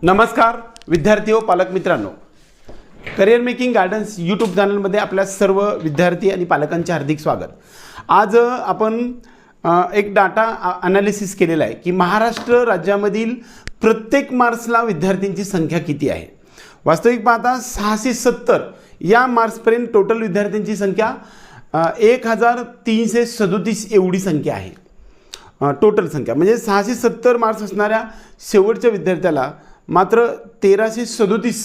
नमस्कार विद्यार्थी व पालक मित्रांनो. करिअर मेकिंग गार्डन्स यूट्यूब चॅनलमध्ये आपल्या सर्व विद्यार्थी आणि पालकांचे हार्दिक स्वागत. आज आपण एक डाटा अनालिसिस केलेला आहे की महाराष्ट्र राज्यामधील प्रत्येक मार्क्सला विद्यार्थ्यांची संख्या किती आहे? वास्तविक पाहता सहाशे सत्तर या मार्क्सपर्यंत टोटल विद्यार्थ्यांची संख्या एक हजार तीनशे सदोतीस एवढी संख्या आहे. टोटल संख्या. म्हणजे सहाशे सत्तर मार्क्स असणाऱ्या शेवटच्या विद्यार्थ्याला मात्र तेराशे सदोतीस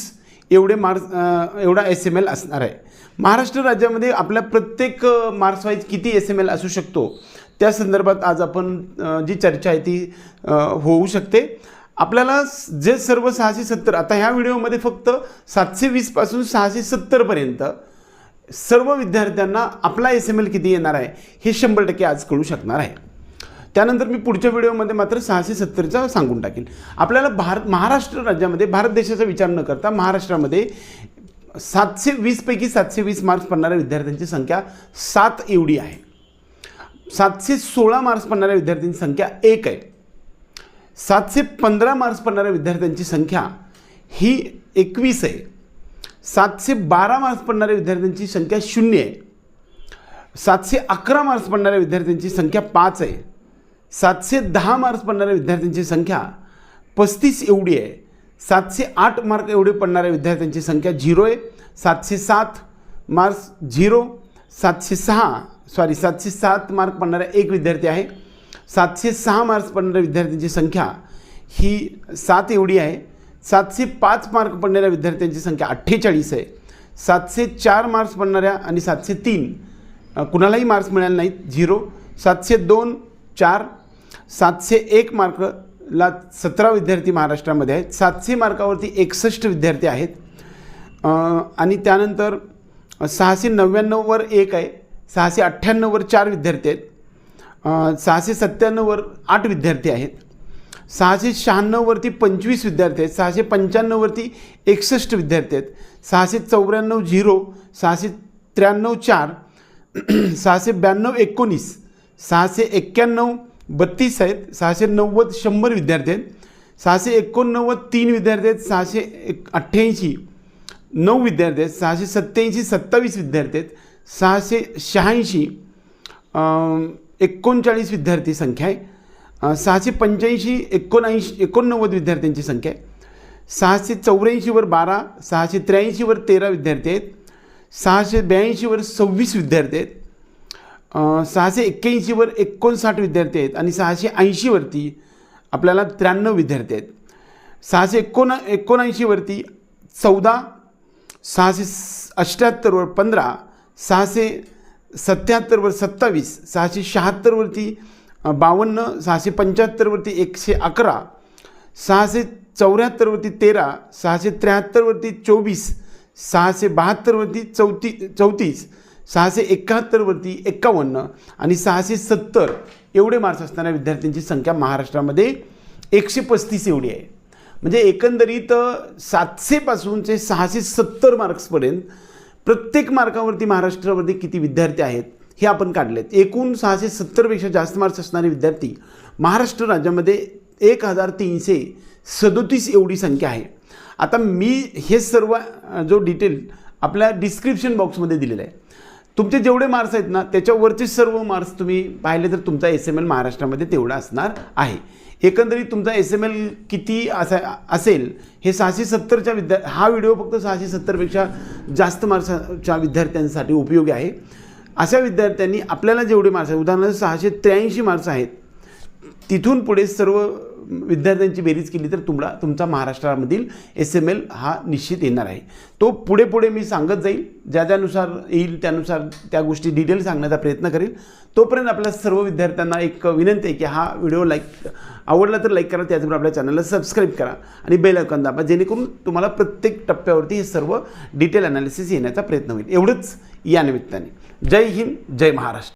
एवढे मार्क्स एवढा एस एम एल असणार आहे. महाराष्ट्र राज्यामध्ये आपल्या प्रत्येक मार्क्सवाईज किती एस एम एल असू शकतो? त्या संदर्भात आज आपण जी चर्चा आहे ती होऊ शकते. आपल्याला जे सर्व सहाशे सत्तर आता ह्या व्हिडिओमध्ये फक्त सातशे वीसपासून सहाशे सत्तरपर्यंत सर्व विद्यार्थ्यांना आपला एस एम एल किती येणार आहे हे शंभर टक्के आज कळू शकणार आहे. त्यानंतर मी पुढच्या व्हिडिओमध्ये मात्र सहाशे सत्तरचा सांगून टाकेन आपल्याला भारत महाराष्ट्र राज्यामध्ये भारत देशाचा विचार न करता महाराष्ट्रामध्ये सातशे वीसपैकी सातशे वीस मार्क्स पडणाऱ्या विद्यार्थ्यांची संख्या सात एवढी आहे. सातशे सोळा मार्क्स पडणाऱ्या विद्यार्थ्यांची संख्या एक आहे. सातशे पंधरा मार्क्स पडणाऱ्या विद्यार्थ्यांची संख्या ही एकवीस आहे. सातशे बारा मार्क्स पडणाऱ्या विद्यार्थ्यांची संख्या शून्य आहे. सातशे अकरा मार्क्स पडणाऱ्या विद्यार्थ्यांची संख्या पाच आहे. सातशे दहा मार्क्स पडणाऱ्या विद्यार्थ्यांची संख्या पस्तीस एवढी आहे. सातशे आठ मार्क एवढे पडणाऱ्या विद्यार्थ्यांची संख्या झिरो आहे. सातशे सात मार्क्स झिरो सातशे सहा सॉरी सातशे सात मार्क पडणारा एक विद्यार्थी आहे. सातशे सहा मार्क्स पडणाऱ्या विद्यार्थ्यांची संख्या ही सात एवढी आहे. सातशे पाच मार्क पडणाऱ्या विद्यार्थ्यांची संख्या अठ्ठेचाळीस आहे. सातशे चार मार्क्स पडणाऱ्या आणि सातशे तीन कुणालाही मार्क्स मिळाले नाहीत झिरो सातशे दोन चार. सातशे एक मार्कला सतरा विद्यार्थी महाराष्ट्रामध्ये आहेत. सातशे मार्कावरती एकसष्ट विद्यार्थी आहेत. आणि त्यानंतर सहाशे नव्याण्णववर एक आहे. सहाशे अठ्ठ्याण्णववर चार विद्यार्थी आहेत. सहाशे सत्त्याण्णववर आठ विद्यार्थी आहेत. सहाशे शहाण्णववरती पंचवीस विद्यार्थी आहेत. सहाशे पंच्याण्णववरती एकसष्ट विद्यार्थी आहेत. सहाशे चौऱ्याण्णव झिरो सहाशे त्र्याण्णव चार सहाशे ब्याण्णव एकोणीस सहाशे एक्क्याण्णव बत्तीस आहेत सहाशे नव्वद शंभर विद्यार्थी आहेत. सहाशे एकोणनव्वद तीन विद्यार्थी आहेत सहाशे एक अठ्ठ्याऐंशी नऊ विद्यार्थी आहेत सहाशे सत्त्याऐंशी सत्तावीस विद्यार्थी आहेत सहाशे शहाऐंशी एकोणचाळीस विद्यार्थी संख्या आहे. सहाशे पंच्याऐंशी एकोणऐंशी एकोणनव्वद विद्यार्थ्यांची संख्या आहे. सहाशे चौऱ्याऐंशीवर बारा सहाशे त्र्याऐंशीवर तेरा विद्यार्थी आहेत. सहाशे ब्याऐंशीवर सव्वीस विद्यार्थी आहेत. सहाशे एक्क्याऐंशीवर एकोणसाठ विद्यार्थी आहेत आणि सहाशे ऐंशीवरती आपल्याला त्र्याण्णव विद्यार्थी आहेत. सहाशे एकोण एकोणऐंशीवरती चौदा सहाशे अष्ट्याहत्तरवर पंधरा सहाशे सत्त्याहत्तरवर सत्तावीस सहाशे शहात्तरवरती बावन्न सहाशे पंच्याहत्तरवरती एकशे अकरा सहाशे चौऱ्याहत्तरवरती तेरा सहाशे त्र्याहत्तरवरती चोवीस सहाशे बहात्तरवरती चौती चौतीस सहाशे एकाहत्तरवरती एक्कावन्न आणि सहाशे सत्तर एवढे मार्क्स असणाऱ्या विद्यार्थ्यांची संख्या महाराष्ट्रामध्ये एकशे पस्तीस एवढी आहे. म्हणजे एकंदरीत सातशेपासूनचे सहाशे सत्तर मार्क्सपर्यंत प्रत्येक मार्कावरती महाराष्ट्रामध्ये किती विद्यार्थी आहेत हे आपण काढलेत. एकूण सहाशे सत्तरपेक्षा जास्त मार्क्स असणारे विद्यार्थी महाराष्ट्र राज्यामध्ये एक हजार तीनशे सदोतीस एवढी संख्या आहे. आता मी हे सर्व जो डिटेल आपल्या डिस्क्रिप्शन बॉक्समध्ये दिलेलं आहे. तुमचे जेवढे मार्क्स आहेत ना त्याच्यावरचे सर्व मार्क्स तुम्ही पाहिले तर तुमचा एस एम एल महाराष्ट्रामध्ये तेवढा असणार आहे. एकंदरीत तुमचा एस एम एल किती असा असेल हे सहाशे सत्तरच्या विद्या हा व्हिडिओ फक्त सहाशे सत्तरपेक्षा जास्त मार्क्सच्या विद्यार्थ्यांसाठी उपयोगी आहे. अशा विद्यार्थ्यांनी आपल्याला जेवढे मार्क्स आहेत उदाहरणार्थ सहाशे त्र्याऐंशी मार्क्स आहेत तिथून पुढे सर्व विद्यार्थ्यांची बेरीज केली तर तुमला तुमचा महाराष्ट्रामधील एस एम एल हा निश्चित येणार आहे. तो पुढे पुढे मी सांगत जाईल. ज्या ज्यानुसार येईल त्यानुसार त्या गोष्टी डिटेल सांगण्याचा प्रयत्न करेल. तोपर्यंत आपल्या सर्व विद्यार्थ्यांना एक विनंती आहे की हा व्हिडिओ लाईक आवडला तर लाईक करा त्याचबरोबर आपल्या चॅनलला सबस्क्राईब करा आणि बेल आयकॉन दाबा जेणेकरून तुम्हाला प्रत्येक टप्प्यावरती हे सर्व डिटेल अनालिसिस येण्याचा प्रयत्न होईल. एवढंच या निमित्ताने. जय हिंद जय महाराष्ट्र.